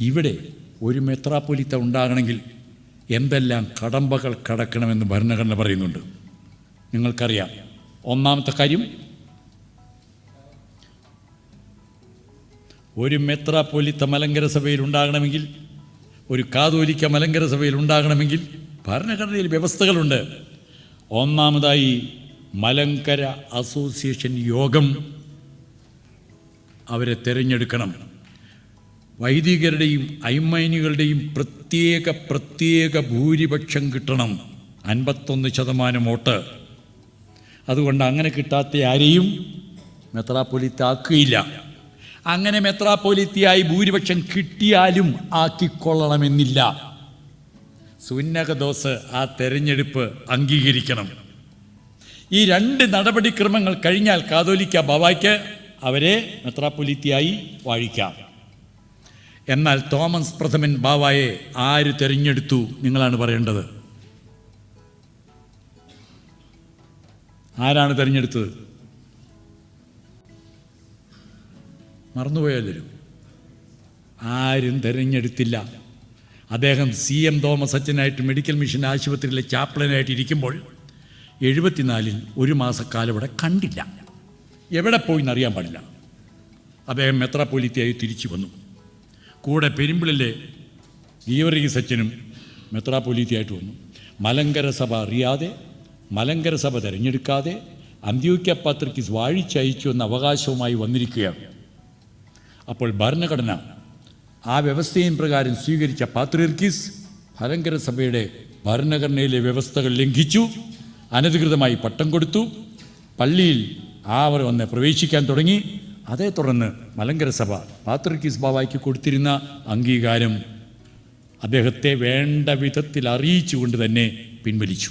ഇവിടെ ഒരു മെത്രാപ്പൊലിത്ത ഉണ്ടാകണമെങ്കിൽ എന്തെല്ലാം കടമ്പകൾ കടക്കണമെന്ന് ഭരണഘടന പറയുന്നുണ്ട്. നിങ്ങൾക്കറിയാം. ഒന്നാമത്തെ കാര്യം ഒരു മെത്രാപ്പൊലിത്ത മലങ്കര സഭയിൽ ഉണ്ടാകണമെങ്കിൽ ഒരു കാതോലിക്ക മലങ്കര സഭയിൽ ഉണ്ടാകണമെങ്കിൽ ഭരണഘടനയിൽ വ്യവസ്ഥകളുണ്ട്. ഒന്നാമതായി മലങ്കര അസോസിയേഷൻ യോഗം അവരെ തിരഞ്ഞെടുക്കണം. വൈദികരുടെയും ഐമൈനുകളുടെയും പ്രത്യേക പ്രത്യേക ഭൂരിപക്ഷം കിട്ടണം. അൻപത്തൊന്ന് ശതമാനം വോട്ട്. അതുകൊണ്ട് അങ്ങനെ കിട്ടാത്ത ആരെയും മെത്രാപ്പൊലിത്താക്കുകയില്ല. അങ്ങനെ മെത്രാപ്പൊലിത്തിയായി ഭൂരിപക്ഷം കിട്ടിയാലും ആക്കിക്കൊള്ളണമെന്നില്ല. സുന്നകദോസ് ആ തെരഞ്ഞെടുപ്പ് അംഗീകരിക്കണം. ഈ രണ്ട് നടപടിക്രമങ്ങൾ കഴിഞ്ഞാൽ കാതോലിക്ക ബാബായ്ക്ക് അവരെ മെത്രാപ്പൊലിത്തിയായി വാഴിക്കാം. എന്നാൽ തോമസ് പ്രഥമൻ ബാവായെ ആര് തെരഞ്ഞെടുത്തു നിങ്ങളാണ് പറയേണ്ടത്? ആരാണ് തെരഞ്ഞെടുത്തത്? മറന്നുപോയാലും ആരും തെരഞ്ഞെടുത്തില്ല. അദ്ദേഹം സി എം തോമസ് അച്ഛനായിട്ട് മെഡിക്കൽ മിഷൻ ആശുപത്രിയിലെ ചാപ്ലനായിട്ട് ഇരിക്കുമ്പോൾ എഴുപത്തിനാലിൽ ഒരു മാസക്കാലം ഇവിടെ കണ്ടില്ല. എവിടെ പോയി എന്നറിയാൻ പാടില്ല. അദ്ദേഹം മെത്രാപ്പൊലിത്തിയായി തിരിച്ചു വന്നു. കൂടെ പെരുമ്പിളിലെ ഗീവറി സച്ചിനും മെത്രാപ്പൊലീത്തിയായിട്ട് വന്നു. മലങ്കര സഭ അറിയാതെ മലങ്കര സഭ തിരഞ്ഞെടുക്കാതെ അന്ത്യോക്യ പത്രിക്കിസ് വാഴിച്ചയച്ചു എന്ന അവകാശവുമായി വന്നിരിക്കുകയാണ്. അപ്പോൾ ഭരണഘടന ആ വ്യവസ്ഥയും പ്രകാരം സ്വീകരിച്ച പാത്രീർക്കിസ് മലങ്കര സഭയുടെ ഭരണഘടനയിലെ വ്യവസ്ഥകൾ ലംഘിച്ചു അനധികൃതമായി പട്ടം കൊടുത്തു പള്ളിയിൽ അവർ വന്ന് പ്രവേശിക്കാൻ തുടങ്ങി. അതേ തുടർന്ന് മലങ്കര സഭ പാത്രിക്കിസ് ബാബായ്ക്ക് കൊടുത്തിരുന്ന അംഗീകാരം അദ്ദേഹത്തെ വേണ്ട വിധത്തിൽ അറിയിച്ചുകൊണ്ട് തന്നെ പിൻവലിച്ചു.